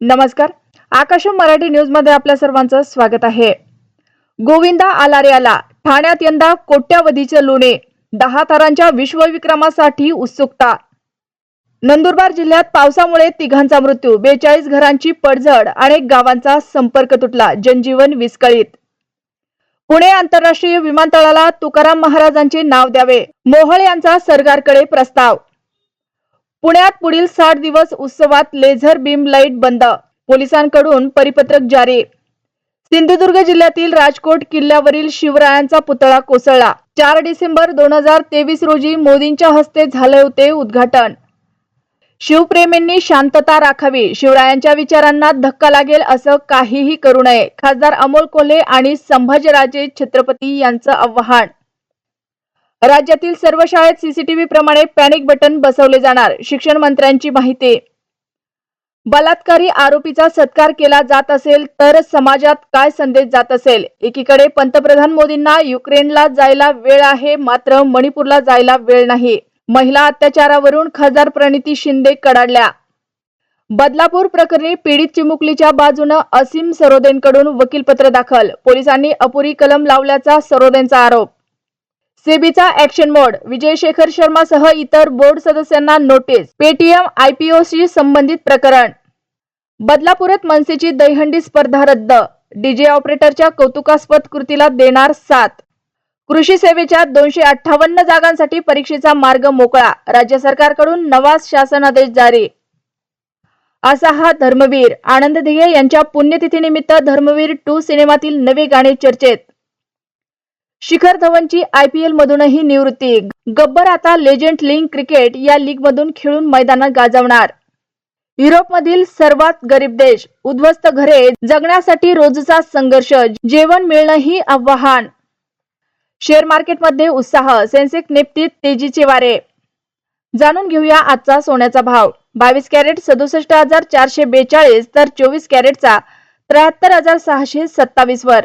नमस्कार. आकाश मराठी न्यूजमध्ये आपल्या सर्वांचं स्वागत आहे. गोविंदा आला रे आला ठाण्यात यंदा कोट्यावधीचे लोणे दहा तारांच्या विश्वविक्रमासाठी उत्सुकता. नंदुरबार जिल्ह्यात पावसामुळे तिघांचा मृत्यू बेचाळीस घरांची पडझड अनेक गावांचा संपर्क तुटला जनजीवन विस्कळीत. पुणे आंतरराष्ट्रीय विमानतळाला तुकाराम महाराजांचे नाव द्यावे मोहळ यांचा सरकारकडे प्रस्ताव. पुण्यात पुढील साठ दिवस उत्सवात लेझर बीम लाइट बंद. पोलिसांकडून परिपत्रक जारी. सिंधुदुर्ग जिल्ह्यातील राजकोट किल्ल्यावरील शिवरायांचा पुतळा कोसळला. चार डिसेंबर दोन हजार तेवीस रोजी मोदींच्या हस्ते झाले होते उद्घाटन. शिवप्रेमींनी शांतता राखावी शिवरायांच्या विचारांना धक्का लागेल असं काहीही करू नये खासदार अमोल कोल्हे आणि संभाजीराजे छत्रपती यांचं आव्हान. राज्यातील सर्व शाळेत सीसीटीव्ही प्रमाणे पॅनिक बटन बसवले जाणार शिक्षण मंत्र्यांची माहिती. बलात्कारी आरोपीचा सत्कार केला जात असेल तर समाजात काय संदेश जात असेल? एकीकडे पंतप्रधान मोदींना युक्रेनला जायला वेळ आहे मात्र मणिपूरला जायला वेळ नाही. महिला अत्याचारावरून खासदार प्रणिती शिंदे कडाडल्या. बदलापूर प्रकरणी पीडित चिमुकलीच्या बाजूनं असीम सरोदेंकडून वकीलपत्र दाखल. पोलिसांनी अपुरी कलम लावल्याचा सरोदेंचा आरोप. सेबीचा ऍक्शन मोड विजय शेखर शर्मा सह इतर बोर्ड सदस्यांना नोटीस पेटीएम आयपीओशी संबंधित प्रकरण. बदलापुरात मनसेची दहीहंडी स्पर्धा रद्द. डीजे ऑपरेटरच्या कौतुकास्पद कृतीला देणार साथ. कृषी सेवेच्या दोनशे अठ्ठावन्न जागांसाठी परीक्षेचा मार्ग मोकळा. राज्य सरकारकडून नवा शासन आदेश जारी. असा हा धर्मवीर. आनंद धिये यांच्या पुण्यतिथीनिमित्त धर्मवीर टू सिनेमातील नवे गाणे चर्चेत. शिखर धवनची आयपीएल मधूनही निवृत्ती. गब्बर आता लेजंड लीग क्रिकेट या लीग मधून खेळून मैदानात गाजवणार. युरोपमधील सर्वात गरीब देश उद्ध्वस्त घरे जगण्यासाठी रोजचा संघर्ष जेवण मिळणंही आव्हान. शेअर मार्केटमध्ये उत्साह सेन्सेक्स निफ्टीत तेजीचे वारे. जाणून घेऊया आजचा सोन्याचा भाव. बावीस कॅरेट सदुसष्ट हजार चारशे बेचाळीस तर चोवीस कॅरेटचा त्र्याहत्तर हजार सहाशे सत्तावीस वर.